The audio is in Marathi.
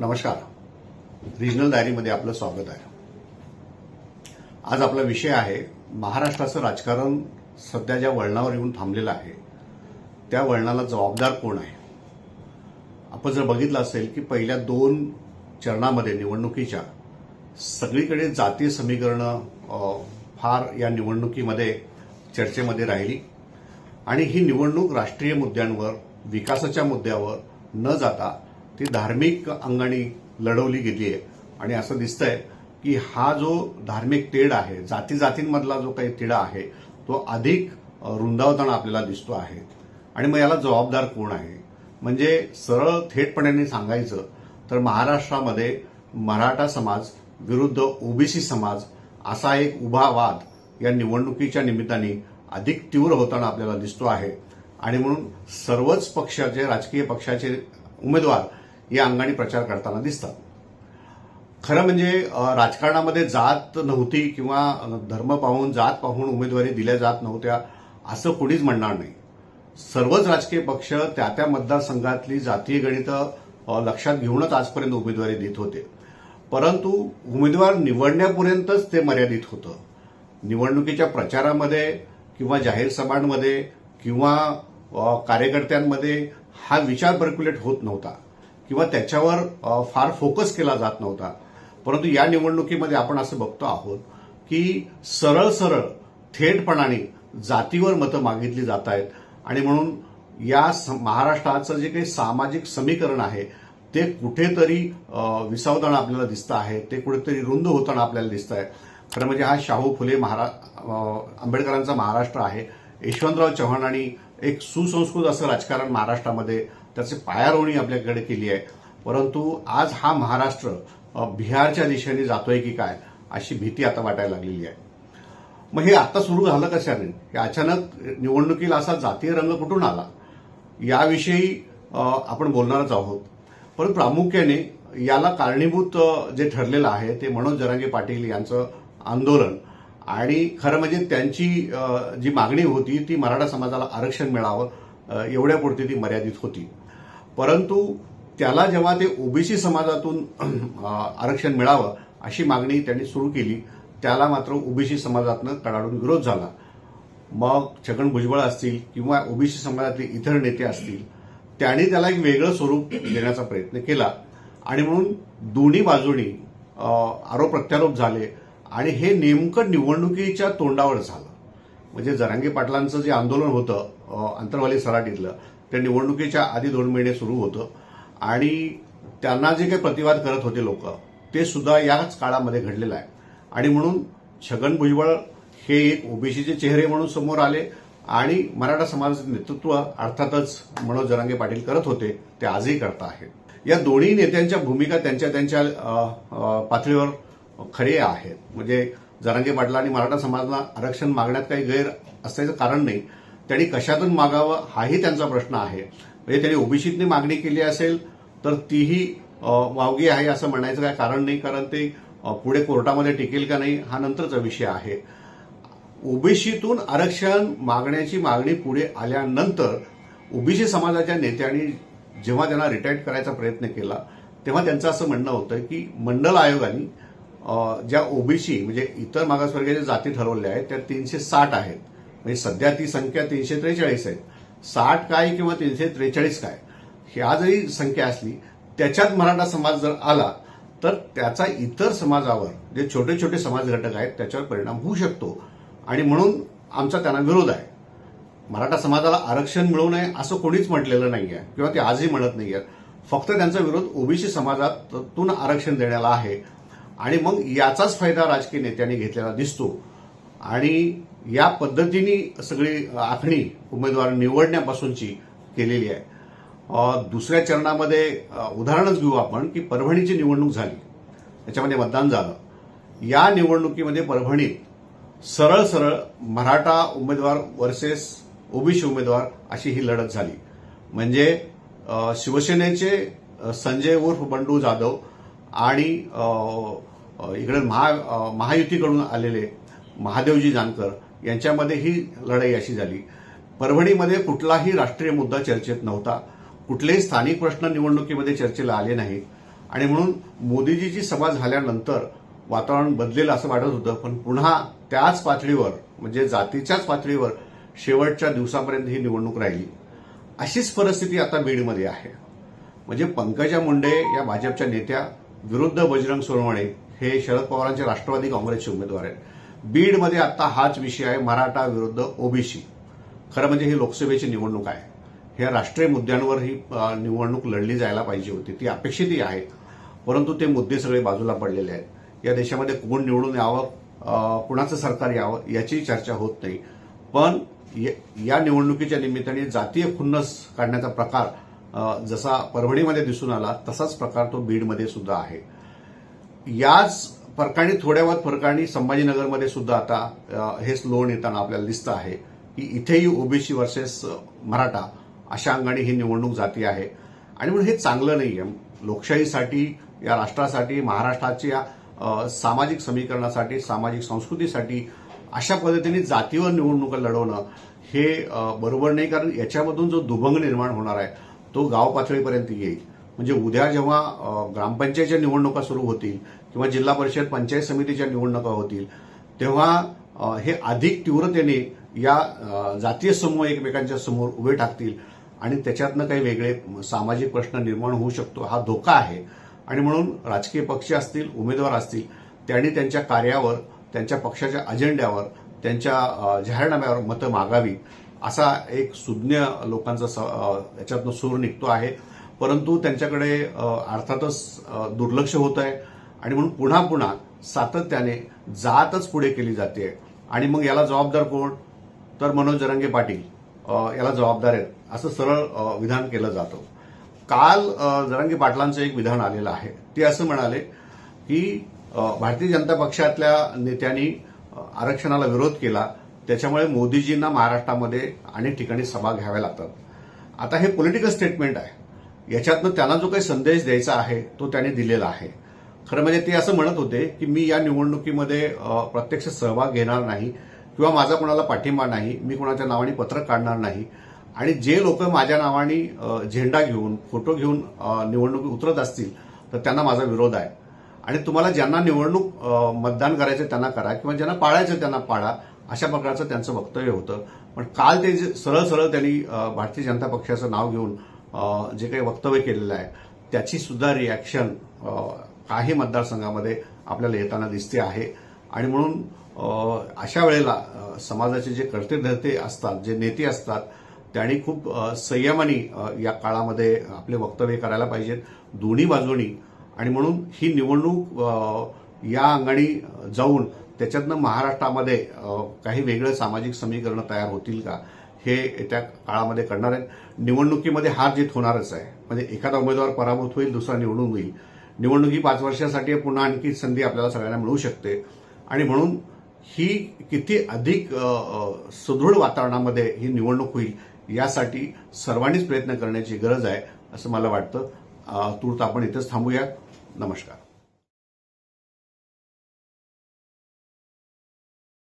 नमस्कार. रिजनल डायरीमध्ये आपलं स्वागत आहे. आज आपला विषय आहे महाराष्ट्राचं राजकारण सध्या ज्या वळणावर येऊन थांबलेलं आहे त्या वळणाला जबाबदार कोण आहे? आपण जर बघितलं असेल की पहिल्या दोन चरणामध्ये निवडणुकीच्या सगळीकडे जातीय समीकरणं फार या निवडणुकीमध्ये चर्चेमध्ये राहिली. आणि ही निवडणूक राष्ट्रीय मुद्द्यांवर विकासाच्या मुद्द्यावर न जाता ती धार्मिक अंगाने लढवली गेली आहे. आणि असं दिसतंय की हा जो धार्मिक तेढ आहे जाती जातींमधला जो काही तिढा आहे तो अधिक रुंदावताना आपल्याला दिसतो आहे. आणि मग याला जबाबदार कोण आहे? म्हणजे सरळ थेटपणाने सांगायचं तर महाराष्ट्रामध्ये मराठा समाज विरुद्ध ओबीसी समाज असा एक उभा वाद या निवडणुकीच्या निमित्ताने अधिक तीव्र होताना आपल्याला दिसतो आहे. आणि म्हणून सर्वच पक्षाचे राजकीय पक्षाचे उमेदवार या अंगाने प्रचार करताना दिसतात. खरं म्हणजे राजकारणामध्ये जात नव्हती किंवा धर्म पाहून जात पाहून उमेदवारी दिल्या जात नव्हत्या असं कोणीच म्हणणार नाही. सर्वच राजकीय पक्ष त्या त्या मतदारसंघातली जातीय गणितं लक्षात घेऊनच आजपर्यंत उमेदवारी देत होते. परंतु उमेदवार निवडण्यापर्यंतच ते मर्यादित होतं. निवडणुकीच्या प्रचारामध्ये किंवा जाहीर सभांमध्ये किंवा कार्यकर्त्यांमध्ये हा विचार पर्क्युलेट होत नव्हता. किंवा त्याच्यावर फार फोकस केला जात नव्हता. परंतु या निवडणुकीमध्ये आपण असं बघतो आहोत की सरळ सरळ थेटपणाने जातीवर मतं मागितली जात आहेत. आणि म्हणून या स- महाराष्ट्राचं जे काही सामाजिक समीकरण आहे ते कुठेतरी विसावताना आपल्याला दिसतं आहे. ते कुठेतरी रुंद होताना आपल्याला दिसत आहे. खरं म्हणजे हा शाहू फुले महारा आंबेडकरांचा महाराष्ट्र आहे. यशवंतराव चव्हाणांनी एक सुसंस्कृत असं राजकारण महाराष्ट्रामध्ये त्याचे पायारोवणी आपल्याकडे केली आहे. परंतु आज हा महाराष्ट्र बिहारच्या दिशेने जातोय की काय अशी भीती आता वाटायला लागलेली आहे. मग हे आता सुरू झालं कशाने? हे अचानक निवडणुकीला असा जातीय रंग कुठून आला? याविषयी आपण बोलणारच आहोत. पण प्रामुख्याने याला कारणीभूत जे ठरलेलं आहे ते मनोज जरांगे पाटील यांचं आंदोलन. आणि खरं म्हणजे त्यांची जी मागणी होती ती मराठा समाजाला आरक्षण मिळावं एवढ्यापुरती ती मर्यादित होती. परंतु त्याला जेव्हा ते ओबीसी समाजातून आरक्षण मिळावं अशी मागणी त्यांनी सुरू केली त्याला मात्र ओबीसी समाजातनं कडाडून विरोध झाला. मग छगन भुजबळ असतील किंवा ओबीसी समाजातले इतर नेते असतील त्यांनी त्याला एक वेगळं स्वरूप देण्याचा प्रयत्न केला. आणि म्हणून दोन्ही बाजूनी आरोप प्रत्यारोप झाले आणि हे नेमकं निवडणुकीच्या तोंडावर झालं. म्हणजे जरांगे पाटलांचं जे आंदोलन होतं आंतरवाली अंतरवाली सराटीतलं ते निवडणुकीच्या आधी दोन महिने सुरू होतं. आणि त्यांना जे काही प्रतिवाद करत होते लोक ते सुद्धा याच काळामध्ये घडलेलं आहे. आणि म्हणून छगन भुजबळ हे एक ओबीसीचे चेहरे म्हणून समोर आले आणि मराठा समाजाचं नेतृत्व अर्थातच मनोज जरांगे पाटील करत होते ते आजही करत आहेत. या दोन्ही नेत्यांच्या भूमिका त्यांच्या त्यांच्या पातळीवर खरे आहेत. म्हणजे जरांगे पाटलांनी मराठा समाजाला आरक्षण मागण्यात काही गैर असल्याचं कारण नाही त्यांनी कशातून मागावं हाही त्यांचा प्रश्न आहे. म्हणजे त्यांनी ओबीसीतनी मागणी केली असेल तर तीही वावगी आहे असं म्हणायचं काय कारण नाही कारण ते पुढे कोर्टामध्ये टिकेल का नाही हा नंतरचा विषय आहे. ओबीसीतून आरक्षण मागण्याची मागणी पुढे आल्यानंतर ओबीसी समाजाच्या नेत्यांनी जेव्हा त्यांना रिटायर्ड करायचा प्रयत्न केला तेव्हा त्यांचं असं म्हणणं होतं की मंडल आयोगाने ज्या ओबीसी म्हणजे इतर मागासवर्गीय जाती ठरवल्या आहेत त्या तीनशे साठ आहेत. म्हणजे सध्या ती संख्या तीनशे त्रेचाळीस आहे. साठ काय किंवा तीनशे त्रेचाळीस काय? ह्या जरी संख्या असली त्याच्यात मराठा समाज जर आला तर त्याचा इतर समाजावर जे छोटे छोटे समाज घटक आहेत त्याच्यावर परिणाम होऊ शकतो. आणि म्हणून आमचा त्यांना विरोध आहे. मराठा समाजाला आरक्षण मिळू नये असं कोणीच म्हटलेलं नाही आहे किंवा ते आजही म्हणत नाही आहेत फक्त त्यांचा विरोध ओबीसी समाजातून आरक्षण देण्याला आहे. आणि मग याचाच फायदा राजकीय नेत्यांनी घेतलेला दिसतो. आणि या पद्धतीने सगळी आखणी उमेदवार निवडण्यापासूनची केलेली आहे. दुसऱ्या चरणामध्ये उदाहरणच घेऊ आपण की परभणीची निवडणूक झाली. त्याच्यामध्ये मतदान झालं. या निवडणुकीमध्ये परभणीत सरळ सरळ मराठा उमेदवार वर्सेस ओबीसी उमेदवार अशी ही लढत झाली. म्हणजे शिवसेनेचे संजय उर्फ बंडू जाधव आणि इकडे महा महायुतीकडून आलेले महादेवजी जानकर यांच्यामध्ये ही लढाई अशी झाली. परभणीमध्ये कुठलाही राष्ट्रीय मुद्दा चर्चेत नव्हता. कुठलेही स्थानिक प्रश्न निवडणुकीमध्ये चर्चेला आले नाहीत आणि म्हणून मोदीजीची सभा झाल्यानंतर वातावरण बदलेल असं वाटत होतं. पण पुन्हा त्याच पातळीवर म्हणजे जातीच्याच पातळीवर शेवटच्या दिवसापर्यंत ही निवडणूक राहिली. अशीच परिस्थिती आता बीडमध्ये आहे. म्हणजे पंकजा मुंडे या भाजपच्या नेत्या विरुद्ध बजरंग सोनवणे हे शरद पवारांचे राष्ट्रवादी काँग्रेसचे उमेदवार आहेत. बीडमध्ये आता हाच विषय आहे मराठा विरुद्ध ओबीसी. खरं म्हणजे ही लोकसभेची निवडणूक आहे. ह्या राष्ट्रीय मुद्द्यांवर ही निवडणूक लढली जायला पाहिजे होती. ती अपेक्षितही आहे परंतु ते मुद्दे सगळे बाजूला पडलेले आहेत. या देशामध्ये कोण निवडून यावं कुणाचं सरकार यावं याची चर्चा होत नाही. पण या- या निवडणुकीच्या निमित्ताने जातीय खुन्नस काढण्याचा प्रकार जसा परभणीमध्ये दिसून आला तसाच प्रकार तो बीडमध्ये सुद्धा आहे. याच फरकाने थोड्या बहुत फरकाने संभाजीनगरमध्ये सुद्धा आता हेच लोण येताना आपल्याला दिसतं आहे की इथेही ओबीसी वर्सेस मराठा अशा अंगाने ही निवडणूक जाती आहे. आणि म्हणून हे चांगलं नाही आहे लोकशाहीसाठी या राष्ट्रासाठी महाराष्ट्राच्या सामाजिक समीकरणासाठी सामाजिक संस्कृतीसाठी अशा पद्धतीने जातीवर निवडणुका लढवणं हे बरोबर नाही. कारण याच्यामधून जो दुभंग निर्माण होणार आहे तो गाव पातळीपर्यंत येईल. म्हणजे उद्या जेव्हा ग्रामपंचायतच्या निवडणुका सुरू होतील किंवा जिल्हा परिषद पंचायत समितीच्या निवडणुका होतील तेव्हा हे अधिक तीव्रतेने या जातीय समूह एकमेकांच्या समोर उभे टाकतील आणि त्याच्यातनं काही वेगळे सामाजिक प्रश्न निर्माण होऊ शकतो हा धोका आहे. आणि म्हणून राजकीय पक्ष असतील उमेदवार असतील त्यांनी त्यांच्या कार्यावर त्यांच्या पक्षाच्या अजेंड्यावर त्यांच्या जाहीरनाम्यावर मतं मागावी असा एक सुज्ञ लोकांचा स- याच्यातनं सूर निघतो आहे. परंतु त्यांच्याकडे अर्थातच दुर्लक्ष होत आहे आणि म्हणून पुन्हा पुन्हा सातत्याने जातच पुढे केली जाते. आणि मग याला जबाबदार कोण? तर मनोज जरंगे पाटील. याला जबाबदार आहेत. असं सरळ विधान केलं जातं. काल जरंगे पाटलांचं एक विधान आलेलं आहे. ते असं म्हणाले की भारतीय जनता पक्षातल्या नेत्यांनी आरक्षणाला विरोध केला. त्याच्यामुळे मोदीजींना महाराष्ट्रामध्ये अनेक ठिकाणी सभा घ्याव्या लागतात. आता हे पॉलिटिकल स्टेटमेंट आहे. याच्यातनं त्यांना जो काही संदेश द्यायचा आहे तो त्यांनी दिलेला आहे. खरं म्हणजे ते असं म्हणत होते की मी या निवडणुकीमध्ये प्रत्यक्ष सहभाग घेणार नाही किंवा माझा कोणाला पाठिंबा नाही मी कोणाच्या नावाने पत्रक काढणार नाही. आणि जे लोक माझ्या नावाने झेंडा घेऊन फोटो घेऊन अ, निवडणुकीत उतरत असतील तर त्यांना माझा विरोध आहे. आणि तुम्हाला ज्यांना निवडणूक मतदान करायचं त्यांना करा किंवा ज्यांना पाळायचं त्यांना पाळा अशा प्रकारचं त्यांचं वक्तव्य होतं. पण काल ते जे सरळ सरळ त्यांनी भारतीय जनता पक्षाचं नाव घेऊन जे काही वक्तव्य केलेलं आहे त्याची सुद्धा रिॲक्शन काही मतदारसंघामध्ये आपल्याला येताना दिसते आहे. आणि म्हणून अशा वेळेला समाजाचे जे कर्ते धर्ते असतात जे नेते असतात त्यांनी खूप संयमाने या काळामध्ये आपले वक्तव्य करायला पाहिजेत दोन्ही बाजूनी. आणि म्हणून ही निवडणूक या अंगाने जाऊन त्याच्यातनं महाराष्ट्रामध्ये काही वेगळं सामाजिक समीकरणं तयार होतील का हे येत्या काळामध्ये करणार आहेत निवडणुकीमध्ये हार जीत होणारच आहे. म्हणजे एखादा उमेदवार पराभूत होईल दुसरा निवडून होईल निवडणुकी पाच वर्षासाठी पुन्हा आणखी संधी आपल्याला सगळ्यांना मिळू शकते. आणि म्हणून ही किती अधिक सुदृढ वातावरणामध्ये ही निवडणूक होईल यासाठी सर्वांनीच प्रयत्न करण्याची गरज आहे असं मला वाटतं. तूर्त आपण इथंच थांबूया नमस्कार.